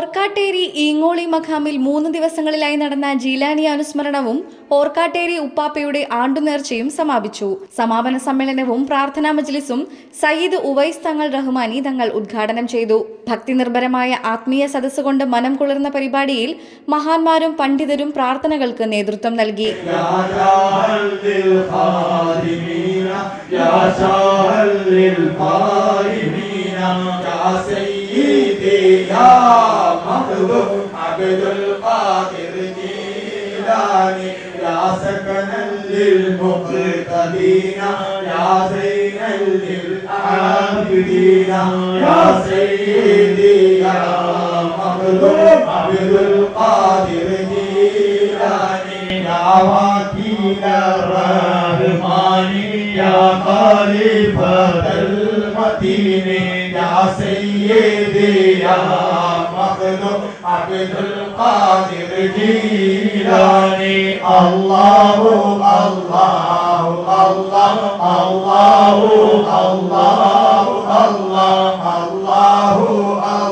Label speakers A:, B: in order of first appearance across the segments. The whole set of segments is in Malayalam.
A: ഓർക്കാട്ടേരി ഈങ്ങോളി മഖാമിൽ മൂന്ന് ദിവസങ്ങളിലായി നടന്ന ജീലാനി അനുസ്മരണവും ഓർക്കാട്ടേരി ഉപ്പാപ്പയുടെ ആണ്ടുനേർച്ചയും സമാപിച്ചു സമാപന സമ്മേളനവും പ്രാർത്ഥനാ മജ്ലിസും സയ്യിദ് ഉവൈസ് തങ്ങൾ റഹ്മാനി തങ്ങൾ ഉദ്ഘാടനം ചെയ്തു ഭക്തി നിർഭരമായ ആത്മീയ സദസ്സ് കൊണ്ട് മനം കുളിർന്ന പരിപാടിയിൽ മഹാന്മാരും പണ്ഡിതരും പ്രാർത്ഥനകൾക്ക് നേതൃത്വം നൽകി
B: يا شاهد للقائمين يا سيدي يا مخلوق عبد القادر جيلاني يا سكنا للمقتدين يا زينا للعابدين يا سيدي يا مخلوق عبد القادر جيلاني يا وكيل الرحمن يا خليفة المتين يا سيدي يا مخلوق عبد القادر جيلاني الله الله الله الله الله الله الله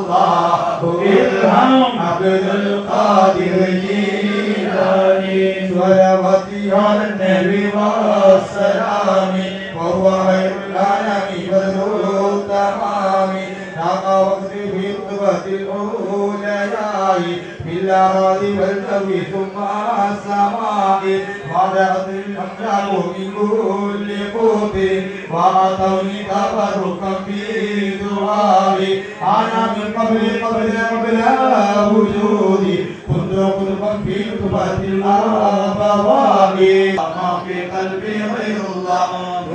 B: الله ارحم عبد القادر جيلاني صلواتي على النبي والسلام وهو خير ناق وقت في القوة الأولياء في الأراضي والجو ثم السماء وضعت الأمجاد من كل قوت وأعطوني تبركا في دعائي أنا من قبل قبل قبل وجودي كنت قلبا في كتبة الأبواب ما في قلبي غير الله نور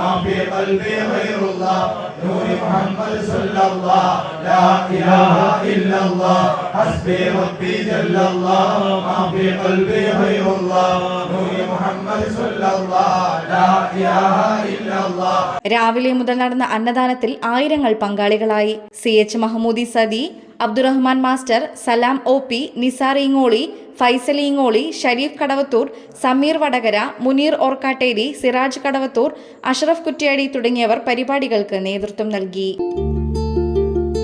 B: ما في قلبي غير الله نور محمد صلى الله لا إله إلا الله حسبي ربي جل الله ما في قلبي غير الله نور محمد صلى الله لا إله إلا الله
A: രാവിലെ മുതൽ നടന്ന അന്നദാനത്തിൽ ആയിരങ്ങൾ പങ്കാളികളായി C H Mahmoodi Sadi Abdurahman master Salam O P Nisar Eengoli Faisal Eengoli Sharif Kadavathur Sameer Vadakara Muneer Orkkatteri Siraj Kadavathur Ashraf Kuttiady തുടങ്ങിയവർ പരിപാടികൾക്ക് നേതൃത്വം നൽകി.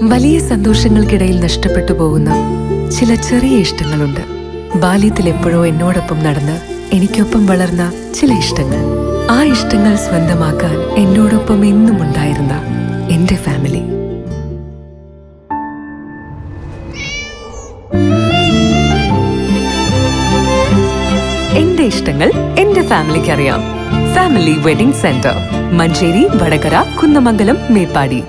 C: വലിയ സന്തോഷങ്ങൾക്കിടയിൽ നഷ്ടപ്പെട്ടു പോകുന്ന ചില ചെറിയ ഇഷ്ടങ്ങളുണ്ട്. ബാല്യത്തിൽ എപ്പോഴോ എന്നോടൊപ്പം നടന്ന് എനിക്കൊപ്പം വളർന്ന ചില ഇഷ്ടങ്ങൾ. ആ ഇഷ്ടങ്ങൾ സ്വന്തമാക്കാൻ എന്നോടൊപ്പം എന്നും ഉണ്ടായിരുന്ന എന്റെ ഫാമിലി. ഇഷ്ടങ്ങൾ എന്റെ ഫാമിലിക്ക് അറിയാം family wedding centre Manjeri Vadakara Kunnamangalam Meppadi